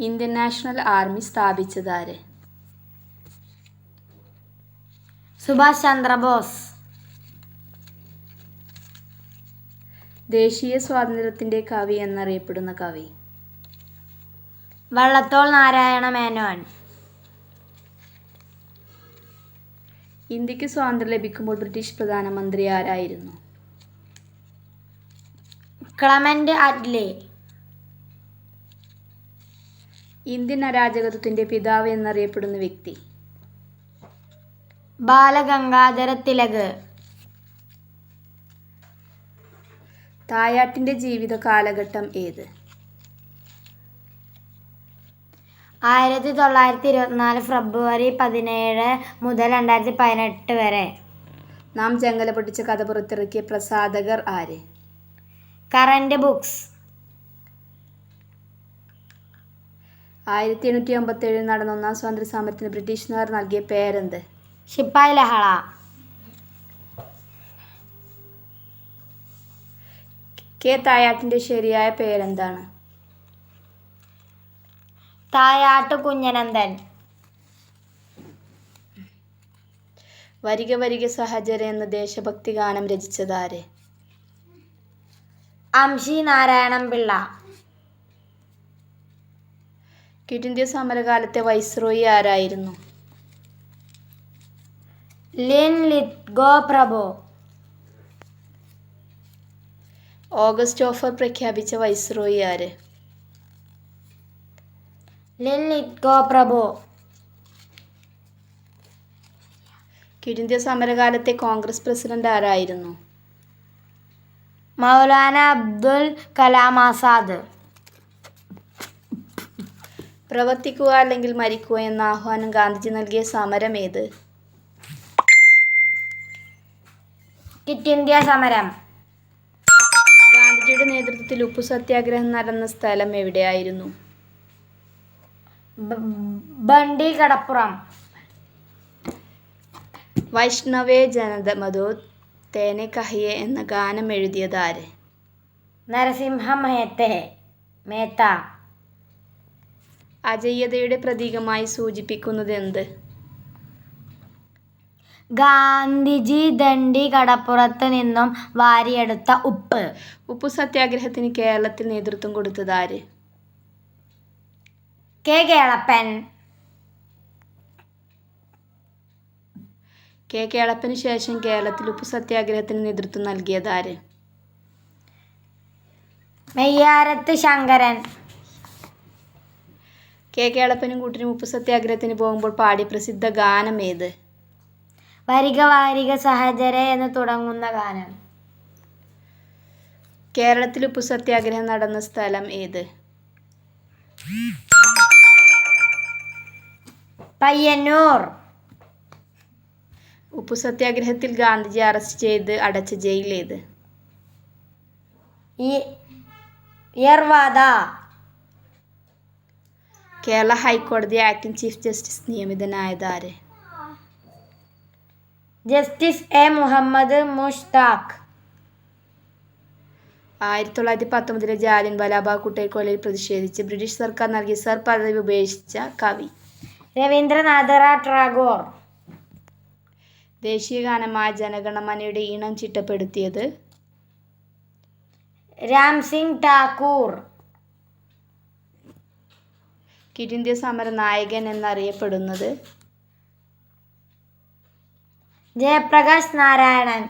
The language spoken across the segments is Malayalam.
ഇന്ത്യൻ നാഷണൽ ആർമി സ്ഥാപിച്ചതാര്? സുഭാഷ് ചന്ദ്രബോസ്. ദേശീയ സ്വാതന്ത്ര്യത്തിന്റെ കവി എന്നറിയപ്പെടുന്ന കവി. വള്ളത്തോൾ നാരായണ മേനോൻ. ഇന്ത്യയ്ക്ക് സ്വാതന്ത്ര്യം ലഭിക്കുമ്പോൾ ബ്രിട്ടീഷ് പ്രധാനമന്ത്രി ആരായിരുന്നു? ക്ലമന്റ് അറ്റ്ലി. ഇന്ത്യൻ അരാജകത്വത്തിന്റെ പിതാവ് എന്നറിയപ്പെടുന്ന വ്യക്തി. ബാലഗംഗാധര തിലക് തായാട്ടിന്റെ ജീവിത കാലഘട്ടം ഏത്? ആയിരത്തി തൊള്ളായിരത്തി ഇരുപത്തിനാല് ഫെബ്രുവരി പതിനേഴ് മുതൽ രണ്ടായിരത്തി പതിനെട്ട് വരെ. നാം ജംഗല പൊട്ടിച്ച കഥ പുറത്തിറക്കിയ പ്രസാധകർ ആര്? Current books. ആയിരത്തി എണ്ണൂറ്റി അമ്പത്തേഴിൽ നടന്ന ഒന്നാം സ്വാതന്ത്ര്യ സമരത്തിന് ബ്രിട്ടീഷുകാർ നൽകിയ പേരെന്ത്? ശിപ്പായി ലഹള കെ തായാട്ടിന്റെ ശരിയായ പേരെന്താണ്? തായാട്ട് കുഞ്ഞനന്ദൻ വരിക വരിക സഹചര എന്ന ദേശഭക്തി ഗാനം രചിച്ചതാര്? അംഷി നാരായണൻ പിള്ള ക്വിറ്റ് ഇന്ത്യ സമരകാലത്തെ വൈസ്രോയി ആരായിരുന്നു? ലിൻ പ്രഭു ഓഗസ്റ്റ് ഓഫർ പ്രഖ്യാപിച്ച വൈസ്രോയി ആര്? ലിൻ പ്രഭു ക്വിറ്റ് ഇന്ത്യ സമരകാലത്തെ കോൺഗ്രസ് പ്രസിഡന്റ് ആരായിരുന്നു? മൗലാന അബ്ദുൽ കലാം ആസാദ്. പ്രവർത്തിക്കുക അല്ലെങ്കിൽ മരിക്കുക എന്ന ആഹ്വാനം ഗാന്ധിജി നൽകിയ സമരം ഏത്? ക്വിറ്റ് ഇന്ത്യ സമരം. ഗാന്ധിജിയുടെ നേതൃത്വത്തിൽ ഉപ്പു സത്യാഗ്രഹം നടന്ന സ്ഥലം എവിടെയായിരുന്നു? ബണ്ടി കടപ്പുറം വൈഷ്ണവേ ജനത മധോ തേനെ കഹിയെ എന്ന ഗാനം എഴുതിയത് ആര്? നരസിംഹ മേത്തേ മേത്ത. അജയ്യതയുടെ പ്രതീകമായി സൂചിപ്പിക്കുന്നത് എന്ത്? ഗാന്ധിജി ദണ്ഡി കടപ്പുറത്ത് നിന്നും വാരിയെടുത്ത ഉപ്പ്. ഉപ്പു സത്യാഗ്രഹത്തിന് കേരളത്തിൽ നേതൃത്വം കൊടുത്തത് ആര്? കെ കേളപ്പൻ. കെ കേളപ്പന് ശേഷം കേരളത്തിൽ ഉപ്പു സത്യാഗ്രഹത്തിന് നേതൃത്വം നൽകിയത് ആര്? മെയ്യാരത്ത് ശങ്കരൻ. കെ കേളപ്പനും കൂട്ടിനും ഉപ്പു സത്യാഗ്രഹത്തിന് പോകുമ്പോൾ പാടിയ പ്രസിദ്ധ ഗാനം ഏത്? വരിക വാരിക സഹചര എന്ന് തുടങ്ങുന്ന ഗാനം. കേരളത്തിൽ ഉപ്പു സത്യാഗ്രഹം നടന്ന സ്ഥലം ഏത്? പയ്യന്നൂർ. ഉപ്പു സത്യാഗ്രഹത്തിൽ ഗാന്ധിജി അറസ്റ്റ് ചെയ്ത് അടച്ച ഈ- യർവാദ. കേരള ഹൈക്കോടതി ആക്ടിംഗ് ചീഫ് ജസ്റ്റിസ് നിയമിതനായത് ആര് ജസ്റ്റിസ് എ മുഹമ്മദ് മുഷ്താഖ്. ആയിരത്തി തൊള്ളായിരത്തി പത്തൊമ്പതിലെ ജാലിൻ വലാബാഗ് കൂട്ടക്കൊലയിൽ പ്രതിഷേധിച്ച് ബ്രിട്ടീഷ് സർക്കാർ നൽകിയ സർ പദവി ഉപേക്ഷിച്ച കവി. രവീന്ദ്രനാഥ ടാഗോർ. ദേശീയ ഗാനമായ ജനഗണമനയുടെ ഈണം ചിട്ടപ്പെടുത്തിയത്? രാം സിംഗ് ഠാക്കൂർ ക്വിറ്റ് ഇന്ത്യ സമര നായകൻ എന്നറിയപ്പെടുന്നത്. ജയപ്രകാശ് നാരായണൻ.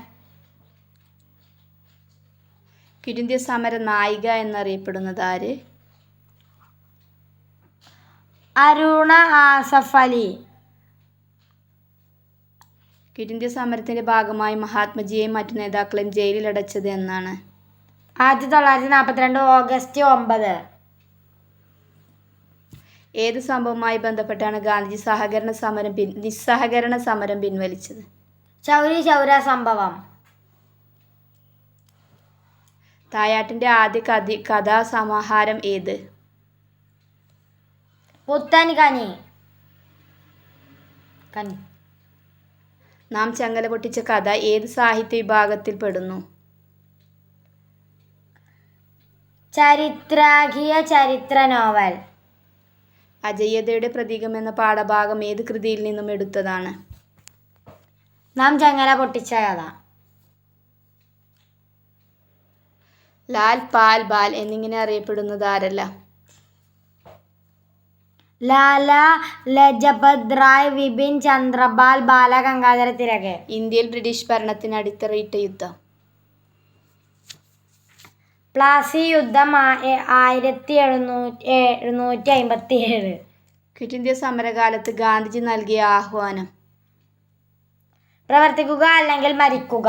കിറ്റ് ഇന്ത്യ സമര നായിക എന്നറിയപ്പെടുന്നത് ആര്? അരുണ ആസഫ് അലി. കിറ്റ് ഇന്ത്യ സമരത്തിന്റെ ഭാഗമായി മഹാത്മജിയെയും മറ്റു നേതാക്കളെയും ജയിലിൽ അടച്ചത് എന്നാണ്. ആയിരത്തി തൊള്ളായിരത്തി നാൽപ്പത്തിരണ്ട് ഓഗസ്റ്റ് ഒമ്പത്. ഏത് സംഭവവുമായി ബന്ധപ്പെട്ടാണ് ഗാന്ധിജി സഹകരണ സമരം പിൻ നിസ്സഹകരണ സമരം പിൻവലിച്ചത്? ചൗരി ചൗര സംഭവം. തായാട്ടിന്റെ ആദ്യ കഥ കഥാസമാഹാരം ഏത്? പുത്തൻ കനി. കനി. നാം ചങ്ങല പൊട്ടിച്ച കഥ ഏത് സാഹിത്യ വിഭാഗത്തിൽ പെടുന്നു? ചരിത്രാഖിയ ചരിത്ര നോവൽ. അജയ്യതയുടെ പ്രതീകം എന്ന പാഠഭാഗം ഏത് കൃതിയിൽ നിന്നും എടുത്തതാണ്? നാം ചങ്ങല പൊട്ടിച്ച കഥ ലാൽ പാൽ ബാൽ എന്നിങ്ങനെ അറിയപ്പെടുന്നത് ആരല്ല? ലാല ലജപത് റായ് വിപിൻ ചന്ദ്രപാൽ ബാലഗംഗാധര ഗംഗാധര തിലകെ ഇന്ത്യയിൽ ബ്രിട്ടീഷ് ഭരണത്തിന് അടിത്തറയിട്ട യുദ്ധം. പ്ലാസി യുദ്ധം ആയിരത്തി എഴുന്നൂറ്റി എഴുന്നൂറ്റി അമ്പത്തി ഏഴ് ക്വിറ്റ് ഇന്ത്യ സമരകാലത്ത് ഗാന്ധിജി നൽകിയ ആഹ്വാനം. പ്രവർത്തിക്കുക അല്ലെങ്കിൽ മരിക്കുക.